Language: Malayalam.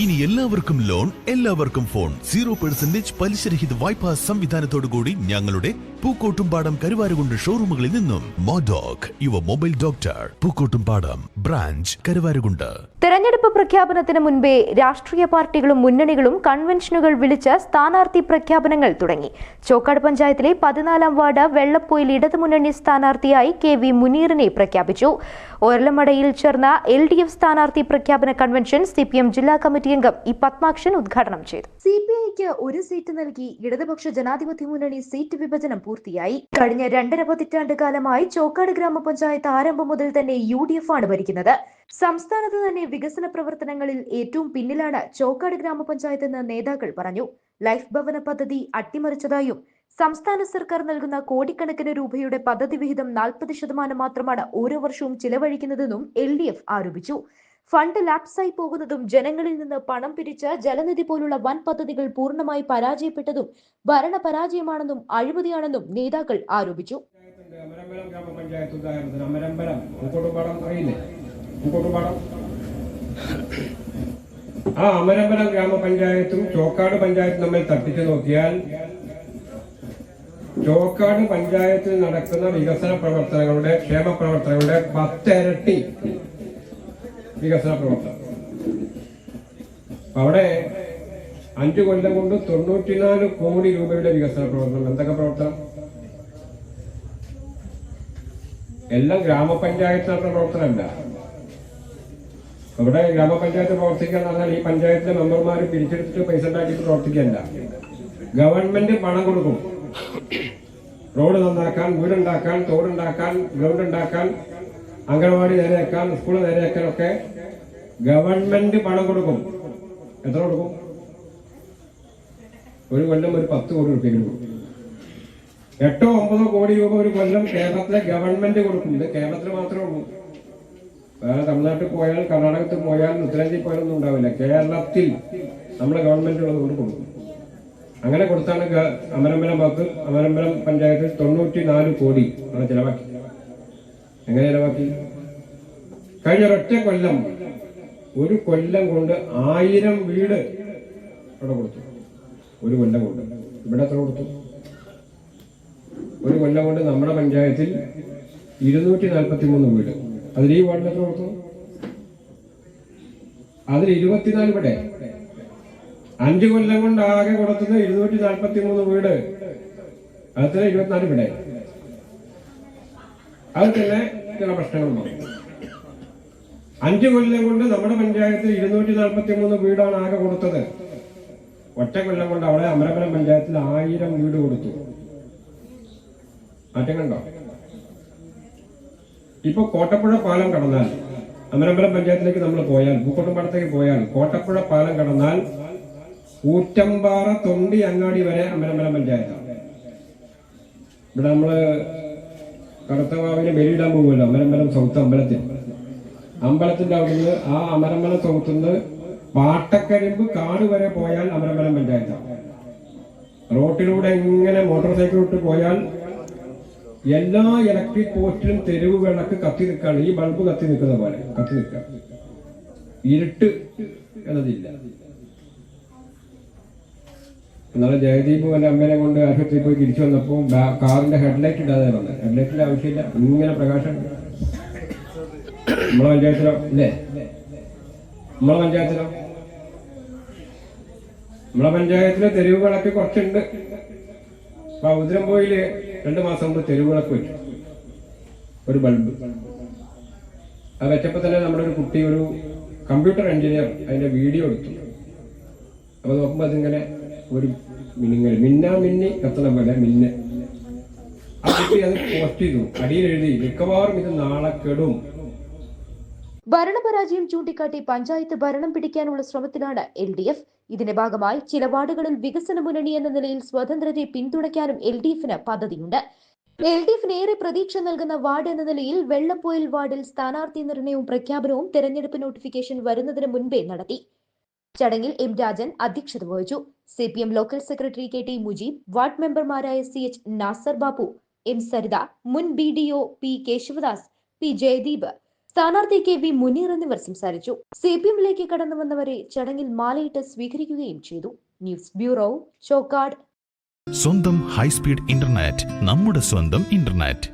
ഇനി എല്ലാവർക്കും ലോൺ എല്ലാവർക്കും ഫോൺ. സീറോ പെർസെന്റേജ് പലിശരഹിത വായ്പാ സംവിധാനത്തോടുകൂടി ഞങ്ങളുടെ പൂക്കോട്ടുംപാടം കരുവാരുകൊണ്ട് ഷോറൂമുകളിൽ നിന്നും. മോഡോക് Yuva mobile doctor Pookkottumpadam branch Karuvarakundu. തെരഞ്ഞെടുപ്പ് പ്രഖ്യാപനത്തിന് മുൻപേ രാഷ്ട്രീയ പാർട്ടികളും മുന്നണികളും കൺവെൻഷനുകൾ വിളിച്ച് സ്ഥാനാർത്ഥി പ്രഖ്യാപനങ്ങൾ തുടങ്ങി. ചോക്കാട് പഞ്ചായത്തിലെ പതിനാലാം വാർഡ് വെള്ളപ്പൊയിൽ ഇടതുമുന്നണി സ്ഥാനാർത്ഥിയായി കെ വി മുനീറിനെ പ്രഖ്യാപിച്ചു. ഒരലമടയിൽ ചേർന്ന എൽ ഡി എഫ് സ്ഥാനാർത്ഥി പ്രഖ്യാപന കൺവെൻഷൻ സി പി എം ജില്ലാ കമ്മിറ്റി അംഗം ഇ പത്മാക്ഷൻ ഉദ്ഘാടനം ചെയ്തു. സി പി ഐക്ക് ഒരു സീറ്റ് നൽകി ഇടതുപക്ഷ ജനാധിപത്യ മുന്നണി സീറ്റ് വിഭജനം പൂർത്തിയായി. കഴിഞ്ഞ രണ്ടര പതിറ്റാണ്ട് കാലമായി ചോക്കാട് ഗ്രാമപഞ്ചായത്ത് ആരംഭം മുതൽ തന്നെ യു ഡി എഫ് ആണ് ഭരിക്കുന്നത്. സംസ്ഥാനത്ത് തന്നെ വികസന പ്രവർത്തനങ്ങളിൽ ഏറ്റവും പിന്നിലാണ് ചോക്കാട് ഗ്രാമപഞ്ചായത്ത് എന്ന് നേതാക്കൾ പറഞ്ഞു. ലൈഫ് ഭവന പദ്ധതി അട്ടിമറിച്ചതായും സംസ്ഥാന സർക്കാർ നൽകുന്ന കോടിക്കണക്കിന് രൂപയുടെ പദ്ധതി വിഹിതം നാൽപ്പത് ശതമാനം മാത്രമാണ് ഓരോ വർഷവും ചിലവഴിക്കുന്നതെന്നും എൽ ഡി എഫ് ആരോപിച്ചു. ഫണ്ട് ലാപ്സായി പോകുന്നതും ജനങ്ങളിൽ നിന്ന് പണം പിരിച്ച് ജലനിധി പോലുള്ള വൻ പദ്ധതികൾ പൂർണമായി പരാജയപ്പെട്ടതും ഭരണ പരാജയമാണെന്നും അഴിമതിയാണെന്നും നേതാക്കൾ ആരോപിച്ചു. ആ അമരമ്പലം ഗ്രാമപഞ്ചായത്തും ചോക്കാട് പഞ്ചായത്തും തമ്മിൽ തട്ടിച്ചു നോക്കിയാൽ ചോക്കാട് പഞ്ചായത്തിൽ നടക്കുന്ന വികസന പ്രവർത്തനങ്ങളുടെ ക്ഷേമ പ്രവർത്തനങ്ങളുടെ പത്തിരട്ടി വികസന പ്രവർത്തനം. അവിടെ അഞ്ചു കൊല്ലം കൊണ്ട് തൊണ്ണൂറ്റിനാല് കോടി രൂപയുടെ വികസന പ്രവർത്തനം. എന്തൊക്കെ പ്രവർത്തനം? എല്ലാം ഗ്രാമപഞ്ചായത്ത് പ്രവർത്തനമല്ല. ഇവിടെ ഗ്രാമപഞ്ചായത്ത് പ്രവർത്തിക്കുക എന്ന് പറഞ്ഞാൽ ഈ പഞ്ചായത്തിലെ മെമ്പർമാർ പിരിച്ചെടുത്തിട്ട് പൈസ ഉണ്ടാക്കിയിട്ട് പ്രവർത്തിക്കണ്ട ഗവൺമെന്റ് പണം കൊടുക്കും. റോഡ് നന്നാക്കാൻ വീടുണ്ടാക്കാൻ തോടുണ്ടാക്കാൻ ഗ്രൗണ്ട് ഉണ്ടാക്കാൻ അംഗനവാടി നേരെയാക്കാൻ സ്കൂൾ നേരെയാക്കാൻ ഒക്കെ ഗവൺമെന്റ് പണം കൊടുക്കും. എത്ര കൊടുക്കും? ഒരു കൊല്ലം ഒരു പത്ത് കോടി റുപ്യെങ്കിലും കൊടുക്കും എട്ടോ ഒമ്പതോ കോടി രൂപ ഒരു കൊല്ലം കേരളത്തിലെ ഗവൺമെന്റ് കൊടുക്കുന്നുണ്ട് കേരളത്തിൽ മാത്രമേ ഉള്ളൂ. വേറെ തമിഴ്നാട്ടിൽ പോയാൽ കർണാടകത്തിൽ പോയാൽ ഉത്തരേന്ത്യയിൽ പോയാലൊന്നും ഉണ്ടാവില്ല. കേരളത്തിൽ നമ്മുടെ ഗവൺമെന്റ് ഉള്ളത് കൊണ്ട് കൊടുക്കും. അങ്ങനെ കൊടുത്താണ് അമരമ്പലം ഭാഗത്ത് അമരമ്പലം പഞ്ചായത്തിൽ തൊണ്ണൂറ്റി നാല് കോടി ആണ് ചെലവാക്കി. എങ്ങനെ ചെലവാക്കി? കഴിഞ്ഞ ഒരൊറ്റ കൊല്ലം ഒരു കൊല്ലം കൊണ്ട് ആയിരം വീട് അവിടെ കൊടുത്തു. ഒരു കൊല്ലം കൊണ്ട്. ഇവിടെ എത്ര കൊടുത്തു? ഒരു കൊല്ലം കൊണ്ട് നമ്മുടെ പഞ്ചായത്തിൽ ഇരുന്നൂറ്റി നാൽപ്പത്തി മൂന്ന് വീട്. അതിൽ ഈ എത്ര കൊടുത്തു അതിൽ ഇരുപത്തിനാല് ഇവിടെ. അഞ്ചു കൊല്ലം കൊണ്ട് ആകെ കൊടുത്തത് ഇരുന്നൂറ്റി നാൽപ്പത്തി മൂന്ന് വീട് അതിൽ ഇരുപത്തിനാല് ഇവിടെ. അത് തന്നെ ചില പ്രശ്നങ്ങളുണ്ട്. അഞ്ചു കൊല്ലം കൊണ്ട് നമ്മുടെ പഞ്ചായത്തിൽ ഇരുന്നൂറ്റി നാൽപ്പത്തി മൂന്ന് വീടാണ് ആകെ കൊടുത്തത്. ഒറ്റ കൊല്ലം കൊണ്ട് അവിടെ അമരപുരം പഞ്ചായത്തിൽ ആയിരം വീട് കൊടുത്തു. മാറ്റം കണ്ടോ? ഇപ്പൊ കോട്ടപ്പുഴ പാലം കടന്നാൽ അമരമ്പലം പഞ്ചായത്തിലേക്ക് നമ്മൾ പോയാൽ പൂക്കോട്ടുംപാടത്തേക്ക് പോയാൽ കോട്ടപ്പുഴ പാലം കടന്നാൽ ഊറ്റമ്പാറ തൊണ്ടി അങ്ങാടി വരെ അമരമ്പലം പഞ്ചായത്താണ് ഇവിടെ നമ്മൾ കടത്തവാവിന് ബലിയിടാൻ പോകുമല്ലോ അമരമ്പലം സൗത്ത് അമ്പലത്തിൽ. അമ്പലത്തിന്റെ അവിടുന്ന് ആ അമരമ്പലം സൗത്തുനിന്ന് പാട്ടക്കരിമ്പ് കാട് വരെ പോയാൽ അമരമ്പലം പഞ്ചായത്താണ് റോട്ടിലൂടെ ഇങ്ങനെ മോട്ടോർ സൈക്കിൾ ഇട്ട് പോയാൽ എല്ലാ ഇലക്ട്രിക് പോസ്റ്റിലും തെരുവ് വിളക്ക് കത്തി നിൽക്കുകയാണ് ഈ ബൾബ് കത്തി നിൽക്കുന്ന പോലെ. കത്തി നിൽക്കുക ഇരുട്ട് എന്നതില്ല. എന്നാലും ജയദീപ് എന്റെ അമ്മേനെ കൊണ്ട് ആശുപത്രിയിൽ പോയി തിരിച്ചു വന്നപ്പോൾ കാറിന്റെ ഹെഡ്ലൈറ്റ് ഇടാതെ വന്നത് ഹെഡ്ലൈറ്റിന്റെ ആവശ്യമില്ല. ഇങ്ങനെ പ്രകാശം. നമ്മളെ പഞ്ചായത്തിലോ ഇല്ലേ? നമ്മളെ പഞ്ചായത്തിലോ? നമ്മളെ പഞ്ചായത്തിലെ തെരുവ് വിളക്ക് കുറച്ചുണ്ട്. അപ്പൊ ഉതിരമ്പോയിൽ രണ്ടു മാസം മുമ്പ് തെരുവിളക്ക് വെച്ചു ഒരു ബൾബ്. അത് വെച്ചപ്പോ തന്നെ നമ്മുടെ ഒരു കുട്ടി ഒരു കമ്പ്യൂട്ടർ എഞ്ചിനീയർ അതിന്റെ വീഡിയോ എടുത്തു. അപ്പൊ നോക്കുമ്പോ അതിങ്ങനെ ഒരു മിന്നിങ്ങൾ മിന്നാ മിന്നി കത്തണ പോലെ മിന്ന. ആ കുട്ടി അത് പോസ്റ്റ് ചെയ്തു. അടിയിൽ എഴുതി മിക്കവാറും ഇത് നാളെ കെടും. ഭരണപരാജയം ചൂണ്ടിക്കാട്ടി പഞ്ചായത്ത് ഭരണം പിടിക്കാനുള്ള ശ്രമത്തിലാണ് എൽ ഡി എഫ്. ഇതിന്റെ ഭാഗമായി ചില വാർഡുകളിൽ വികസന മുന്നണി എന്ന നിലയിൽ സ്വതന്ത്രരെ പിന്തുണയ്ക്കാനും എൽ ഡി എഫിന് പദ്ധതിയുണ്ട്. എൽ ഡി എഫിന് ഏറെ പ്രതീക്ഷ നൽകുന്ന വാർഡ് എന്ന നിലയിൽ വെള്ളപ്പോയിൽ വാർഡിൽ സ്ഥാനാർത്ഥി നിർണയവും പ്രഖ്യാപനവും തെരഞ്ഞെടുപ്പ് നോട്ടിഫിക്കേഷൻ വരുന്നതിന് മുൻപേ നടത്തി. ചടങ്ങിൽ എം രാജൻ അധ്യക്ഷത വഹിച്ചു. C P M local secretary K T Mujeeb ward മെമ്പർമാരായ C H Nasar Babu M Saritha മുൻ B D O P Keshavadas P Jayadeep സ്ഥാനാർത്ഥി കെ വി മുനീർ എന്നിവർ സംസാരിച്ചു. സി പി എമ്മിലേക്ക് കടന്നു വന്നവരെ ചടങ്ങിൽ മാലയിട്ട് സ്വീകരിക്കുകയും ചെയ്തു. News bureau Chokkad. സ്വന്തം ഹൈസ്പീഡ് ഇന്റർനെറ്റ് നമ്മുടെ സ്വന്തം ഇന്റർനെറ്റ്.